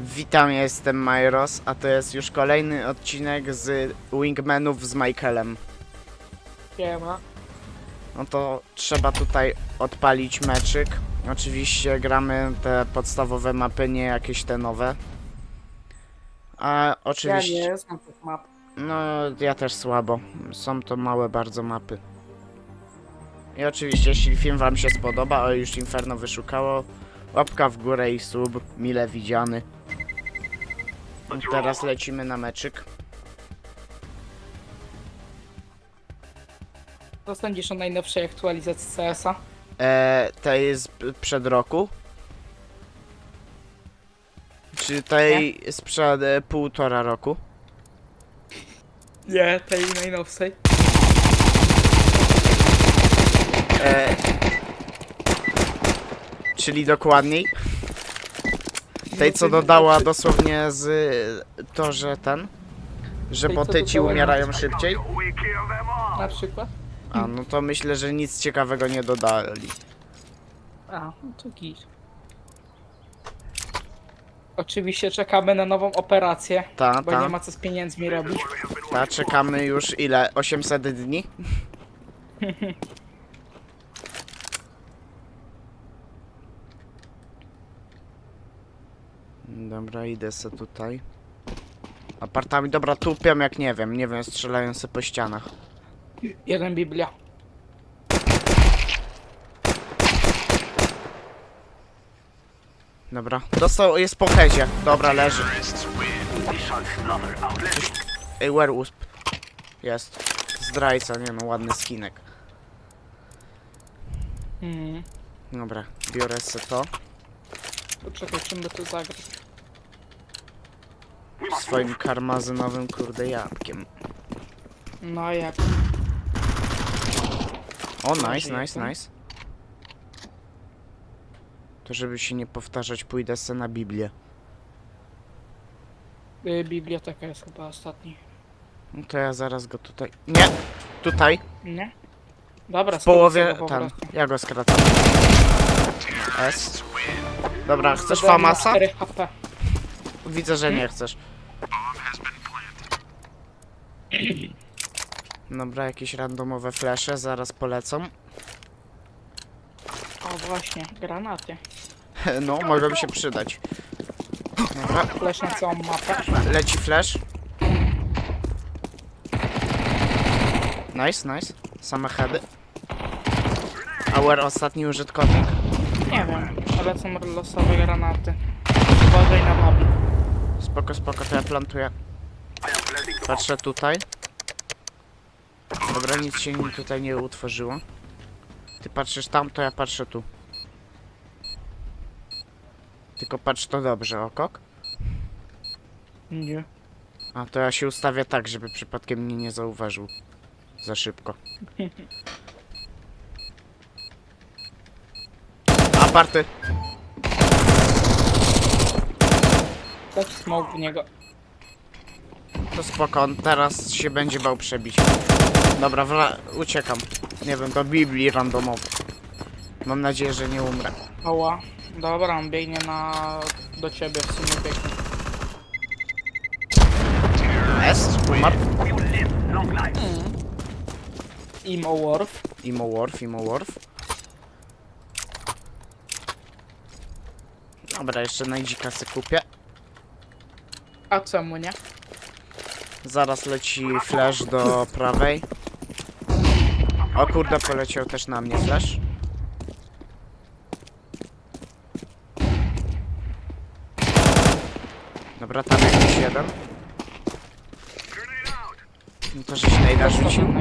Witam, ja jestem Myros, a to jest już kolejny odcinek z Wingmanów z Michaelem. Siema. No to trzeba tutaj odpalić meczyk. Oczywiście gramy te podstawowe mapy, nie jakieś te nowe. A Ja oczywiście... nie znam tych map. No, ja też słabo. Są to małe bardzo mapy. I oczywiście, jeśli film wam się spodoba, o już Inferno wyszukało, łapka w górę i sub, mile widziany. I teraz lecimy na meczyk. Co sądzisz o najnowszej aktualizacji CS-a? E, to jest przed roku? Czy tej sprzed e, półtora roku? Nie, tej najnowszej. E, czyli dokładniej? Tej, co dodała dosłownie z to, że ten, że Tej, co dodała umierają szybciej? Na przykład? A, no to myślę, że nic ciekawego nie dodali. A, no to git. Oczywiście czekamy na nową operację, Ta, bo ta, nie ma co z pieniędzmi robić. ta, czekamy już ile? 800 dni? Dobra, idę se tutaj. Apartami, dobra, tupiam jak nie wiem, nie wiem, strzelają se po ścianach. Jeden Biblia. Dobra, dostał, jest po hezie. Dobra, leży. Ej, werewolf. Jest. Zdrajca, nie no, ładny skinek. Mhm. Dobra, biorę se to. Poczekaj, czym by tu zagrać? Swoim karmazynowym, kurde, jabłkiem. No jak? O, nice, nice, nice. To żeby się nie powtarzać, pójdę se na Biblię. Y, biblioteka jest chyba ostatni. No to ja zaraz go tutaj... Nie! Tutaj! Nie? Dobra, W połowie... skrócę go po Tam, prostu. ja go skracam. S. Dobra, chcesz Dodałem na famasa? 4 HP. Widzę, że nie chcesz. Dobra, jakieś randomowe flesze, zaraz polecą. O właśnie, granaty. No, mogą się przydać. Dobra, Flash na całą mapę. leci flash. Nice, nice. Same heady. Our ostatni użytkownik. Nie wiem, ale są losowe granaty. Uważaj na lobby. Spoko, spoko, to ja plantuję. Patrzę tutaj. Dobra, nic się mi tutaj nie utworzyło. Ty patrzysz tam, to ja patrzę tu. Tylko patrz to dobrze, okok. Nie. A to ja się ustawię tak, żeby przypadkiem mnie nie zauważył. Za szybko. Aparty. Dać smoke w niego. To spoko, on teraz się będzie bał przebić. Dobra, wra- uciekam. Nie wiem, do Biblii randomowo. Mam nadzieję, że nie umrę. Ała. Dobra, on biegnie na... do ciebie w sumie biegnie. Est? Umarł? Imo Worf. Imo Worf, Imo Worf. Dobra, jeszcze najdzika se kupię. A czemu nie? Zaraz leci flash do prawej. O kurde, poleciał też na mnie flash. Dobra, tam jakiś jeden. No to żeś najda rzucił.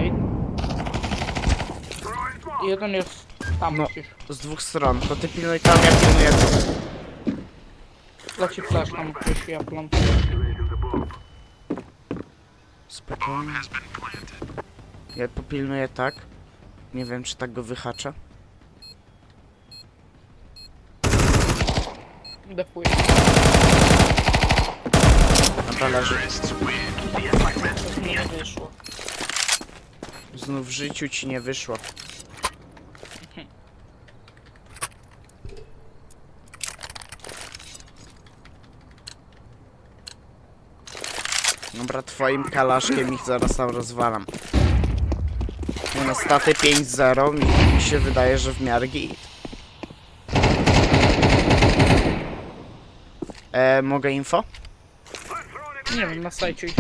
Jeden jest tam No. Z dwóch stron. To ty pilnuj tam, ja pilnuję tu. Leci flash tam gdzieś ja plantuję. Spokojnie. Ja popilnuję tak. Nie wiem, czy tak go wyhacza. Defuję. Dobra, leży. Nie wyszło. Znów w życiu ci nie wyszło. Dobra, twoim kalaszkiem ich zaraz tam rozwalam. No, staty 5-0 mi, mi się wydaje, że w miarę git. E, mogę info? Nie wiem, na sajcie ich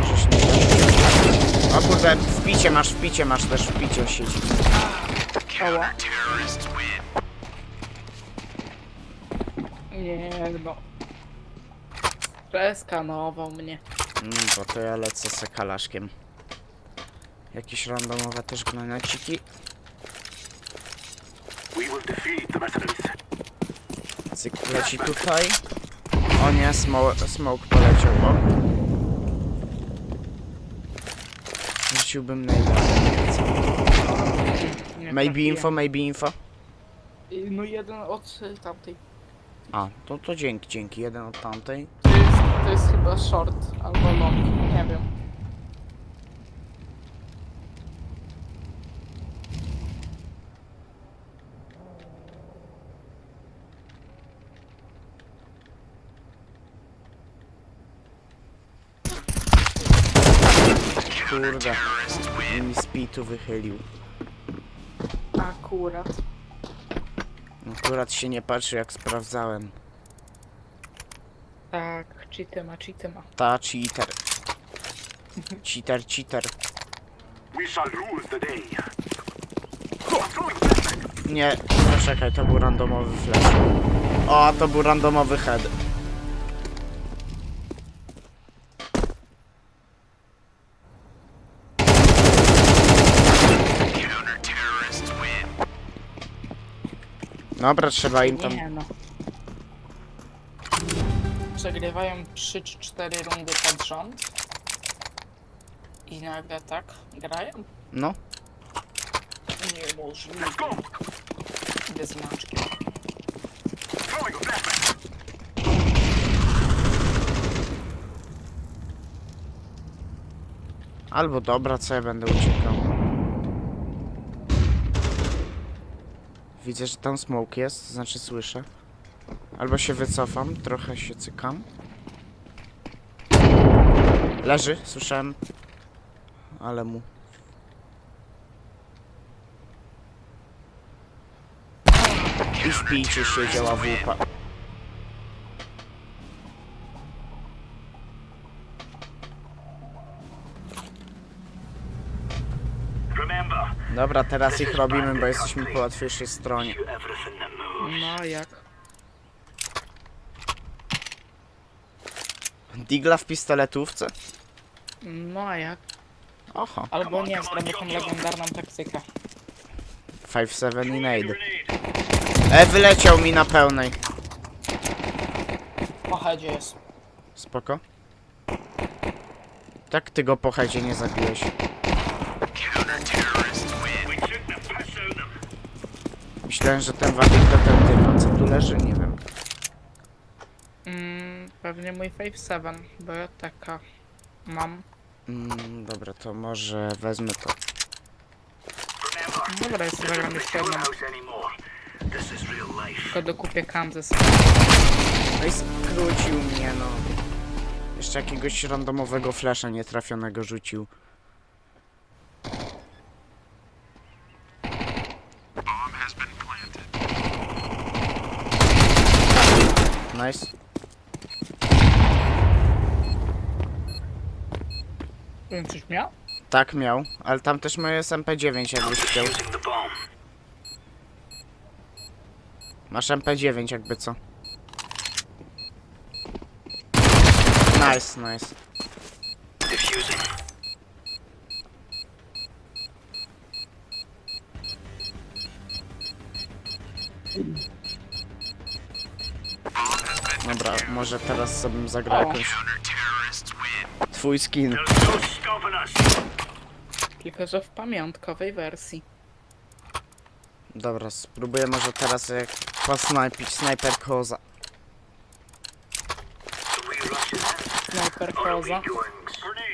Możesz nie O kurde, w picie masz, w picie masz też, w picie siedzi. Ała. Nie no. Przeskanował mnie. No bo to ja lecę z kalaszkiem. Jakieś randomowe też granaciki. Cyk leci tutaj. O nie, smo smoke poleciał, o. Rzuciłbym najda. Nie Maybe info, maybe info. No jeden od tamtej. A, to, to dzięki, dzięki. Jeden od tamtej. To jest, to jest chyba short albo long. Nie wiem. Kurde. I mi z pitu wychylił. Akurat. Akurat się nie patrzy jak sprawdzałem. Tak, cheaty ma, cheaty ma. Ta cheater. Cheater, cheater. We shall rule the day. Nie, no czekaj, to był randomowy flash. O, to był randomowy head. Dobra, trzeba im tam... Nie no. Przegrywają 3 czy 4 rundy pod rząd. I nagle tak grają? No, Niemożliwe. Bez maczki. Throwing a flashbang. albo dobra, co ja będę uciekał. Widzę, że tam smoke jest, to znaczy słyszę. Albo się wycofam, trochę się cykam. Leży, słyszałem. Ale mu. I w picie siedziała wupa. Dobra, teraz ich robimy, bo jesteśmy po łatwiejszej stronie. No jak? Digla w pistoletówce? No a jak? Oho, Albo nie, zrobię tą legendarną taktykę. 5-7 i nade. E, wyleciał mi na pełnej. Po headzie jest. Spoko. Tak ty go po headzie nie zabiłeś. Myślałem, że ten wadik to ten typ, co tu leży, nie wiem. Mm, pewnie mój 5-7, bo ja taka mam. Mm, dobra, to może wezmę to. Remember, Dobra, jest zagram jeszcze jedną. Tylko dokupię Kansas. No i skrócił mnie, no. Jeszcze jakiegoś randomowego flasha nietrafionego rzucił. Nice. Bym coś miał? Tak miał, ale tam też moje SMP9 jakbyś chciał. Masz MP9 jakby co. Nice, nice. Diffusing. Może teraz sobie zagra jakąś... Twój skin. Tylko, że w pamiątkowej wersji. Dobra, spróbuję może teraz jak posnajpić snajper koza. Sniper koza.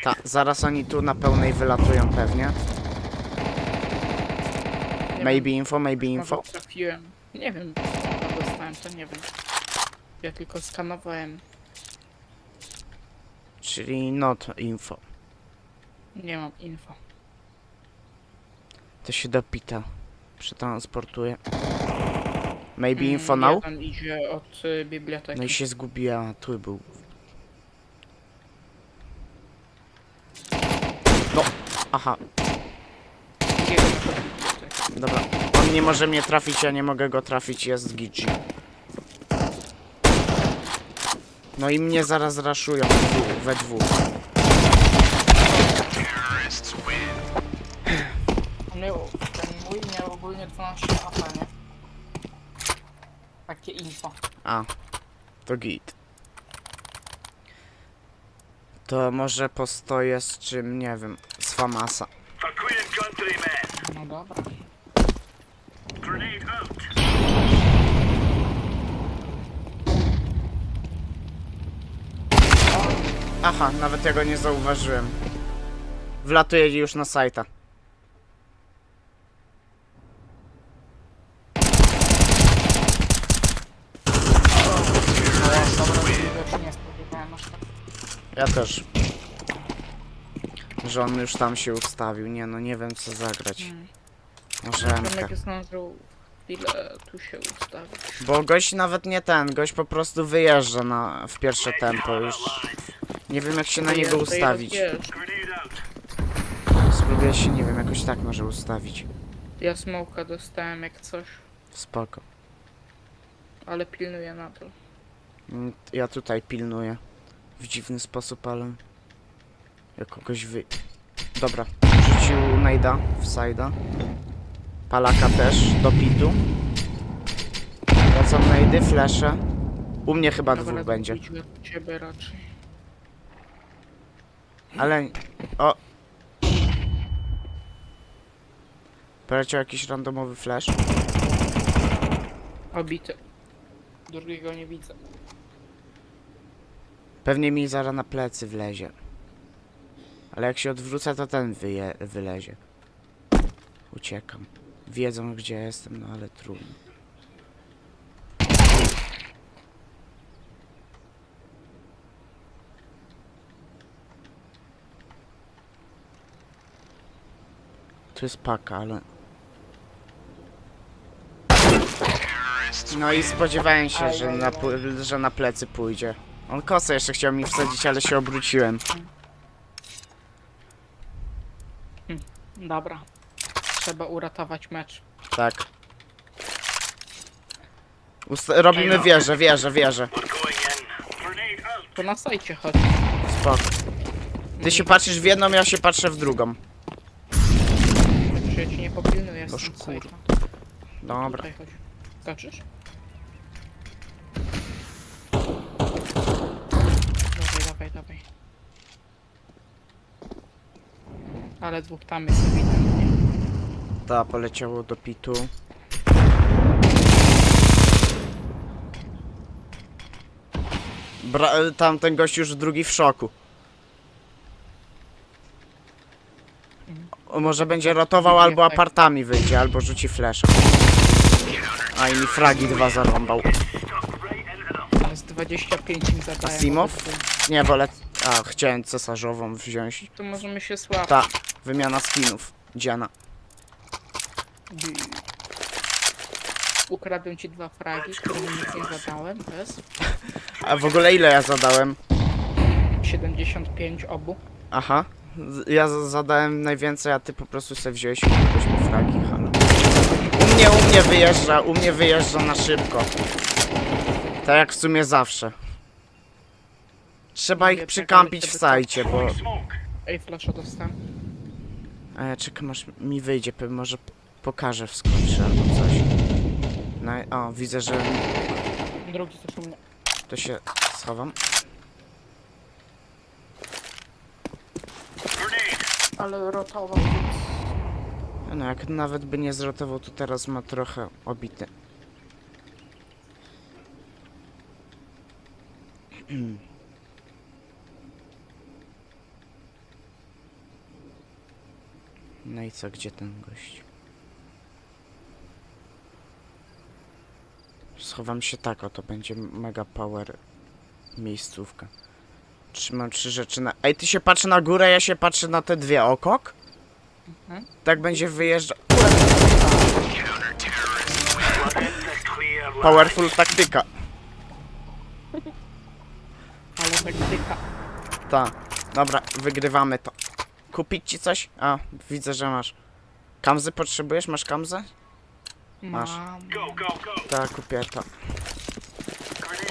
Ta, zaraz oni tu na pełnej wylatują pewnie. Nie Maybe info, maybe info. trafiłem. Nie wiem, co dostałem, to nie wiem. Ja tylko skanowałem. Czyli not info. Nie mam info. To się do pita przetransportuje. Maybe Mm, info now? Jeden idzie od y, biblioteki. No i się zgubiła, tu był. No, aha, Drugiego od biblioteki. dobra. On nie może mnie trafić, ja nie mogę go trafić, jest Gigi. No i mnie zaraz raszują we dwóch- miał, ten mój miał ogólnie 12 HP, nie? Takie info. A, to git. To może postoję z czym, nie wiem, z Famasa. No dobra. Grenade out. Aha, nawet ja go nie zauważyłem. Wlatuję już na sajta. Tego. Ja też. Że on już tam się ustawił. Nie no, nie wiem co zagrać. Mm. Może MK. Tomek zdążył chwilę tu się ustawić. Bo gość nawet nie ten, gość po prostu wyjeżdża na, w pierwsze tempo już. Nie wiem jak się na niego ustawić. Spróbuję się, nie wiem, jakoś tak może ustawić. Ja smoka dostałem jak coś, Spoko. ale pilnuję na to. Mm, Ja tutaj pilnuję. W dziwny sposób, ale... Jak kogoś wy... Dobra. Rzucił najda w sajda. Palaka też, do pitu. Lecą najdy, flesze. U mnie chyba Dobra, dwóch będzie. idźmy ciebie raczej. Ale... O! Poleciał jakiś randomowy flash. Obity. Drugiego nie widzę. Pewnie mi zaraz na plecy wlezie. Ale jak się odwrócę, to ten wyje, wylezie. Uciekam. Wiedzą gdzie jestem, no ale trudno. Jest paka, ale... No i spodziewałem się, że na, że na plecy pójdzie. On kosę jeszcze chciał mi wsadzić, ale się obróciłem. Dobra. Trzeba uratować mecz. Tak. Robimy wieżę, wieżę, wieżę. Out. To na sajcie chodź. Spoko. Ty się patrzysz w jedną, ja się patrzę w drugą. Ja ci nie popilnuję Boż, tym kurde. sajta. Dobra. Tutaj chodź. Skoczysz? Dawaj, dawaj, dawaj. Ale dwóch tam jest ewidentnie. Ta poleciało do pitu. Bra tam ten gość już drugi w szoku. O, może będzie rotował, albo apartami wyjdzie, albo rzuci flesza. A i mi fragi dwa zarąbał. Z 25 im zadałem. Asimow? Nie, wolę... A, chciałem cesarzową wziąć. To możemy się słać. Ta, wymiana skinów. Dziana. Ukradłem ci dwa fragi, którym nic nie zadałem. Bez. A w ogóle ile ja zadałem? 75 obu. Aha. Ja zadałem najwięcej, a ty po prostu sobie wziąłeś i fragi, halo. U mnie, u mnie wyjeżdża, u mnie wyjeżdża na szybko. Tak jak w sumie zawsze. Trzeba ich przykampić w sajcie, bo... Ej, flasza dostałem. E, czekam aż mi wyjdzie, pe- może p- pokażę wskoczy albo coś. No, o, widzę, że Drugi też u mnie. to się schowam. Ale rotował, więc... No, jak nawet by nie zrotował, to teraz ma trochę obity. No i co, gdzie ten gość? Schowam się tak, o to będzie mega power miejscówka. Trzymam trzy rzeczy na... Ej, ty się patrzy na górę, ja się patrzę na te dwie okok? Mhm. Tak będzie wyjeżdżał. Powerful taktyka. Ale taktyka. Ta. Dobra, wygrywamy to. Kupić ci coś? A, widzę, że masz. Kamzy potrzebujesz? Masz kamzę? Masz. Mam. Go, go, go. Tak, kupię to.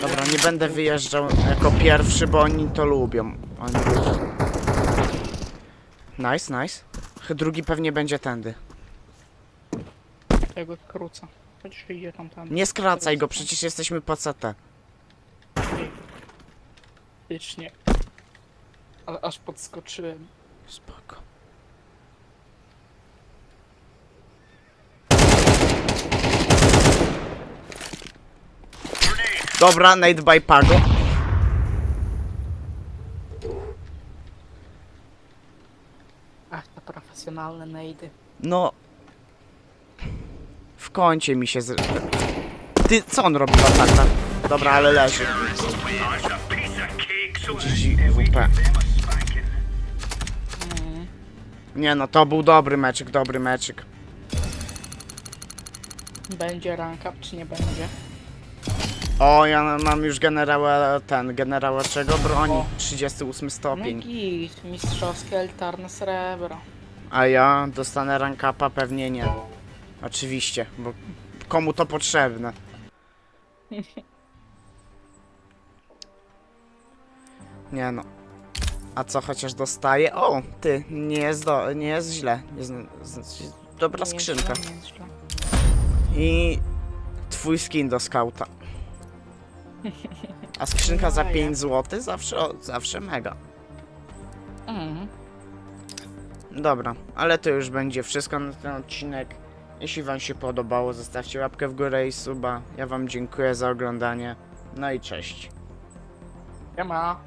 Dobra, nie będę wyjeżdżał jako pierwszy, bo oni to lubią. Oni. Nice, nice. Drugi pewnie będzie tędy. Tego skrócę. Chociaż idzie tam tam. Nie skracaj go, przecież jesteśmy po CT. Faktycznie. Ale aż podskoczyłem. Spoko. Dobra, Nate by Pago. Ach, te profesjonalne nejdy. No. W kącie mi się z... Ty, co on robi w atakach? Dobra, ale leży. It's a piece of cake, so GG, we WP. give them a spanking. Mm. Nie no, to był dobry meczyk, dobry meczyk. Będzie rank up, czy nie będzie? O, ja mam już generała, ten, generała czego broni? O. 38 No stopień. git, mistrzowskie elitarne srebro. A ja dostanę rankapa pewnie nie. Oczywiście, bo komu to potrzebne? Nie no. A co chociaż dostaję? O, ty, nie jest, do, nie jest źle. Jest, jest, dobra skrzynka. I twój skin do skauta. A skrzynka za No, ja. 5 zł? Zawsze, o, zawsze mega. Mm. Dobra, ale to już będzie wszystko na ten odcinek. Jeśli wam się podobało, zostawcie łapkę w górę i suba. Ja wam dziękuję za oglądanie. No i cześć. Siema.